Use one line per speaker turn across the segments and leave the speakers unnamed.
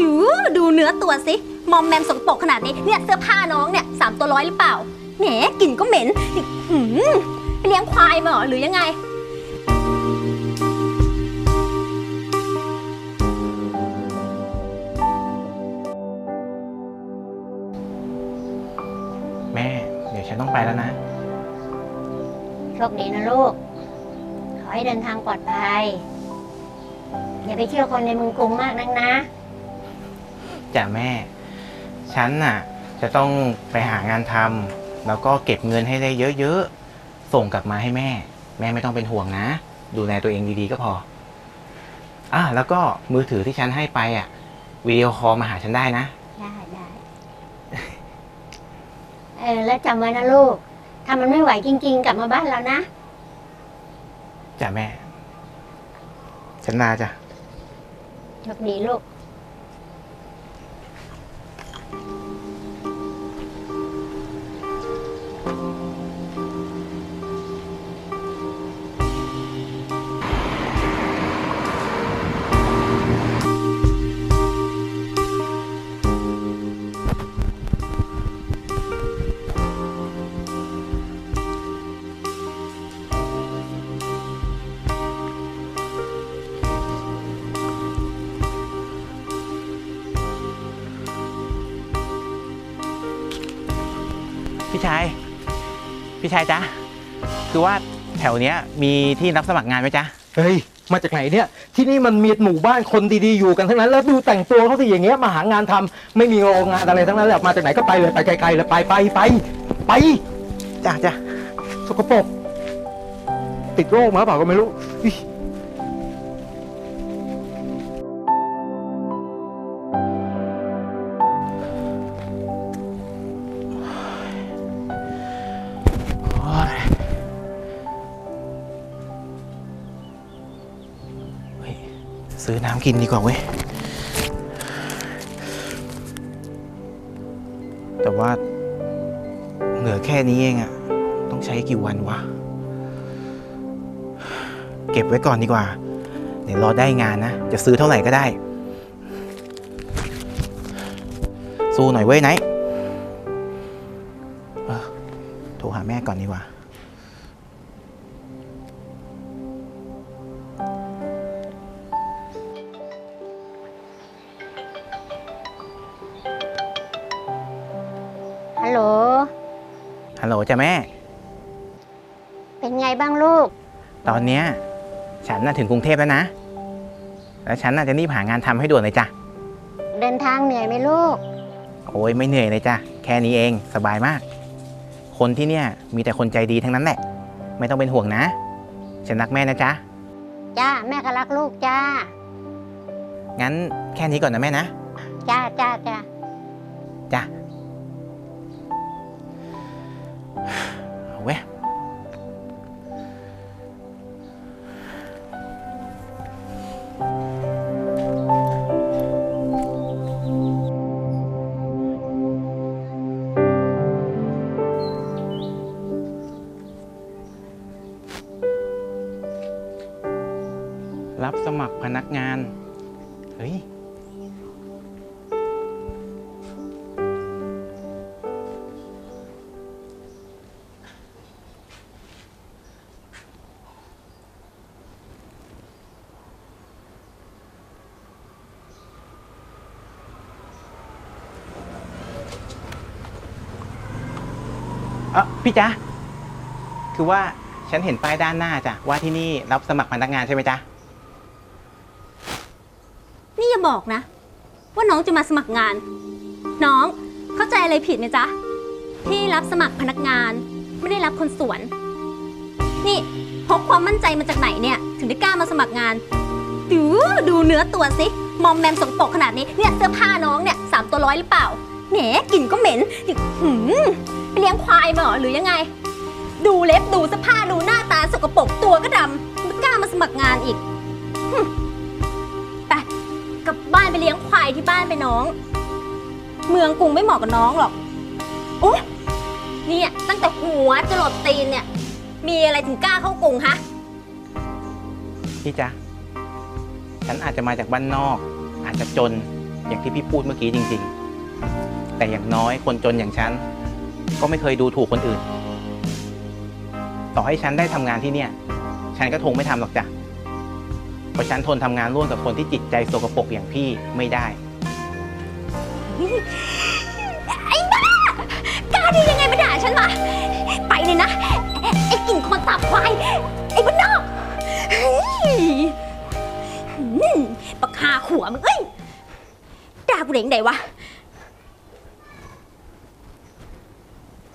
ดูดูเนื้อตัวสิ มอมแมมสกปรกขนาดนี้ เนี่ยเสื้อผ้าน้องเนี่ยสามตัวร้อยหรือเปล่า แหมกลิ่นก็เหม็นหืมไปเลี้ยงควายมาเหรอหรือยังไง
แม่ เดี๋ยวฉันต้องไปแล้วนะ
โชคดีนะลูก ขอให้เดินทางปลอดภัย อย่าไปเชื่อคนในเมืองกรุงมากนักนะ
จ้ะแม่ ฉันน่ะ จะต้องไปหางานทำแล้วก็เก็บเงินให้ได้เยอะๆ ส่งกลับมาให้แม่ แม่ไม่ต้องเป็นห่วงนะ ดูแลตัวเองดีๆก็พอ อะแล้วก็มือถือที่ฉันให้ไปอะวิดีโอคอลมาหาฉันได้นะ
ได้ได้ เออแล้วจำไว้นะลูก ถ้ามันไม่ไหวจริง ๆ กลับมาบ้านเรานะ
จ้ะแม่ ฉันลาจ้ะ
โชคดีลูก
พี่ชาย พี่ชายจ๊ะ คือว่าแถวเนี้ยมีที่รับสมัครงานไหมจ๊ะ
เฮ้ย มาจากไหนเนี่ย ที่นี่มันมีหมู่บ้านคนดีๆอยู่กันทั้งนั้น แล้วดูแต่งตัวเขาสิอย่างเงี้ยมาหางานทำไม่มีโรงงานอะไรทั้งนั้นแหละมาจากไหนก็ไปเลยไปไกลๆเลยไปไปไปไป
จ้ะจ้ะ
สกปรกติดโรคมาเปล่าก็ไม่รู้อิ๊ย
อน้ำกินดีกว่าเว้ย แต่ว่าเหลือแค่นี้เองอะต้องใช้กี่วันวะ เก็บไว้ก่อนดีกว่า เดี๋ยวรอได้งานนะ จะซื้อเท่าไหร่ก็ได้ สู้หน่อยเว้ยไนโทรหาแม่ก่อนดีกว่า จ้ะแม่
เป็นไงบ้างลูก
ตอนเนี้ยฉันน่ะถึงกรุงเทพแล้วนะ แล้วฉันน่ะจะรีบหางานทำให้ด่วนเลยจ้ะ
เดินทางเหนื่อยไหมลูก
โอ้ยไม่เหนื่อยเลยจ้ะ แค่นี้เองสบายมาก คนที่เนี่ยมีแต่คนใจดีทั้งนั้นแหละ ไม่ต้องเป็นห่วงนะ ฉันรักแม่นะจ๊ะ
จ้าแม่ก็รักลูกจ้า
งั้นแค่นี้ก่อนนะแม่นะ
จ้าจ้าจ้า
จ้ะ เอาเว้ยรับสมัครพนักงาน เฮ้ย เออพี่จ๊ะ คือว่าฉันเห็นป้ายด้านหน้าจ้ะว่าที่นี่รับสมัครพนักงานใช่ไหมจ๊ะ
นี่อย่าบอกนะ ว่าน้องจะมาสมัครงาน น้องเข้าใจอะไรผิดไหมจ๊ะที่รับสมัครพนักงาน ไม่ได้รับคนสวน นี่พกความมั่นใจมาจากไหนเนี่ย ถึงได้กล้ามาสมัครงาน ดูดูเนื้อตัวสิมอมแมมสกปรกขนาดนี้เนี่ยเสื้อผ้าน้องเนี่ยสามตัวร้อยหรือเปล่า แหมกลิ่นก็เหม็นหืมไปเลี้ยงควายมาเหรอหรือยังไง ดูเล็บดูเสื้อผ้าดูหน้าตาสกปรกตัวก็ดำไม่กล้ามาสมัครงานอีกหึไปกลับบ้านไปเลี้ยงควายที่บ้านไปน้อง เมืองกรุงไม่เหมาะกับน้องหรอกโอ้เนี่ยตั้งแต่หัวจรดตีนเนี่ย มีอะไรถึงกล้าเข้ากรุงฮะ
พี่จ๊ะ ฉันอาจจะมาจากบ้านนอก อาจจะจนอย่างที่พี่พูดเมื่อกี้จริง ๆ แต่อย่างน้อยคนจนอย่างฉันก็ไม่เคยดูถูกคนอื่น ต่อให้ฉันได้ทำงานที่เนี่ย ฉันก็คงไม่ทำหรอกจ้ะเพราะฉันทนทำงานร่วมกับคนที่จิตใจสกปรกอย่างพี่ไม่ได้
ไอ้บ้ากล้าดียังไงมาด่าฉันวะไปเลยนะ ไอ้กลิ่นคนตับควาย ไอ้บ้านนอกเฮ้ยอืมปากคาขัวมึงเอ้ยด่ากูเด็งไหนวะ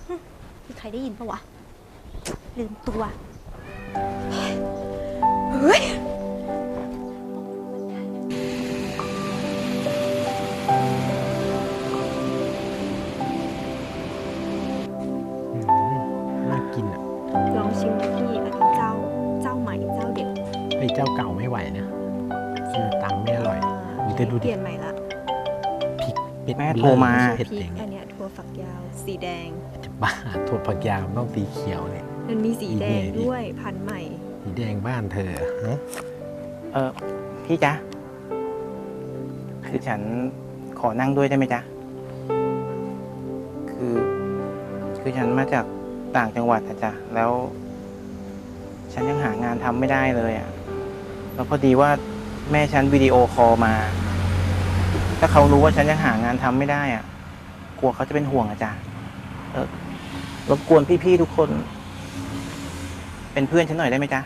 ฮึมี ใครได้ยินปะวะ ลืมตัว เฮ้ย
น่ากินอะ
ลองชิมดูพี่อันนี้เจ้า เจ้าใหม่เจ้าเด็ด
ไอ้เจ้าเก่าไม่ไหวนะซื้อตำไม่อร่อยดูดิดูดิ
เปลี่ยนใหม่ละ
พริกเม็ด
แม่โทรมา
เผ็ด
พริ
อกย่าง
อั
เงี้ย
นเนี้ยถั่วฝักยาว สีแดง
จะ บ้าถั่วผักยาวมันต้องสีเขียวเนี่ย
มันมีสีแดง
อีเดีย
ด้วยพันธุ์ใหม่
สีแดงบ้านเธอฮะ
เออพี่จ๊ะคือฉันขอนั่งด้วยได้ไหมจ๊ะคือ คือฉันมาจากต่างจังหวัดอะจ๊ะแล้ว ฉันยังหางานทำไม่ได้เลยอะแล้วพอดีว่าแม่ฉันวิดีโอคอลมา ถ้าเขารู้ว่าฉันยังหางานทำไม่ได้อะกลัวเขาจะเป็นห่วงอะจ๊ะเออ รบกวนพี่ๆทุกคน เป็นเพื่อนฉันหน่อยได้ไหมจ๊ะ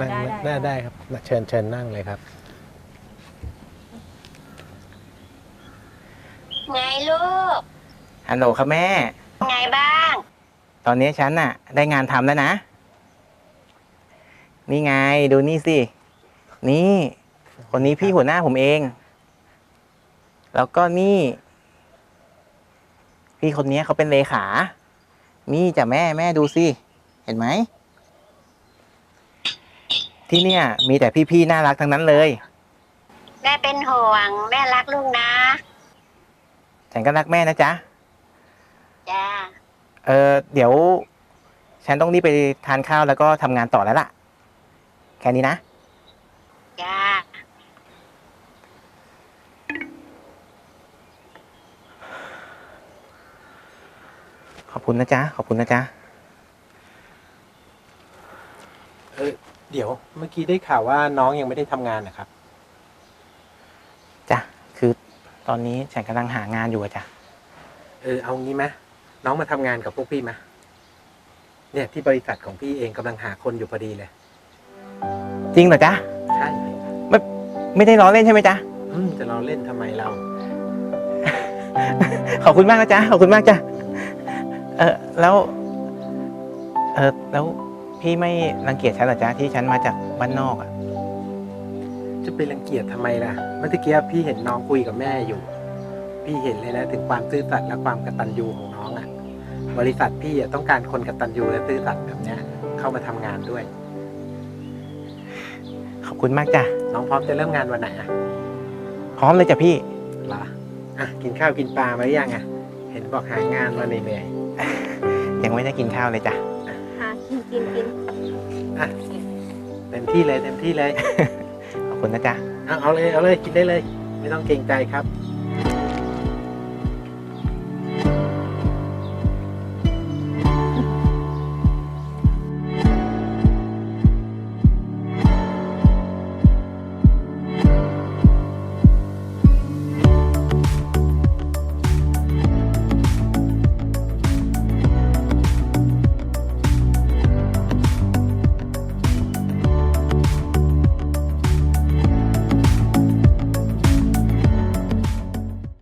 นั่งได้ได้ครับ เชิญเชิญนั่งเลยครับ
ไงลูก
ฮัลโหลครับแม่
ไงบ้าง
ตอนนี้ฉันน่ะ ได้งานทำแล้วนะ นี่ไงดูนี่สิ นี่ คนนี้พี่หัวหน้าผมเอง แล้วก็นี่ พี่คนนี้เขาเป็นเลขา นี่จ้ะแม่แม่ดูสิ เห็นไหม ที่เนี่ย มีแต่พี่ๆน่ารักทั้งนั้นเลย
แม่เป็นห่วง แม่รักลูกนะ
ฉันก็รักแม่นะจ๊ะ
จ้า
เออเดี๋ยว ฉันต้องรีบไปทานข้าวแล้วก็ทำงานต่อแล้วล่ะ แค่นี้นะ
จ้า
ขอบคุณนะจ๊ะ ขอบคุณนะจ๊ะ
เออเดี๋ยวเมื่อกี้ได้ข่าวว่าน้องยังไม่ได้ทำงานนะครับ
จ้ะ คือตอนนี้ฉันกำลังหางานอยู่อะจ้ะ
เออเอางี้ไหมน้องมาทำงานกับพวกพี่ไหมเนี่ยที่บริษัทของพี่เองกำลังหาคนอยู่พอดีเลย
จริงเหรอจ๊ะ
ใช่
ไม่ได้ล้อเล่นใช่ไหมจ๊ะ
อืมจะเราเล่นทำไมเรา
ขอบคุณมากนะจ๊ะ ขอบคุณมากจ้ะ เออแล้วเออแล้วพี่ไม่รังเกียจฉันเหรอจ๊ะที่ฉันมาจากบ้านนอกอะ
จะไปรังเกียจทำไมล่ะ เมื่อกี้พี่เห็นน้องคุยกับแม่อยู่ พี่เห็นเลยนะถึงความซื่อสัตย์และความกตัญญูของน้องอะ่ะ บริษัทพี่อะต้องการคนกตัญญูและซื่อสัตย์แบบเนี้ยเข้ามาทำงานด้วย
ขอบคุณมากจ้ะ
น้องพร้อมจะเริ่มงานวันไหนอะ
พร้อมเลยจ้ะพี่
เหรออะกินข้าวกินปลามาหรือยังอะเห็นบอกหางานมาเหนื่อย
ยังไม่ได้กินข้าวเลยจ้ะ
หากินกินกิน
ๆอะเต็มที่เลยเต็มที่เลย
ขอบคุณนะจ๊ะ
เอาเอาเลยเอาเลยกินได้เลย ไม่ต้องเกรงใจครับ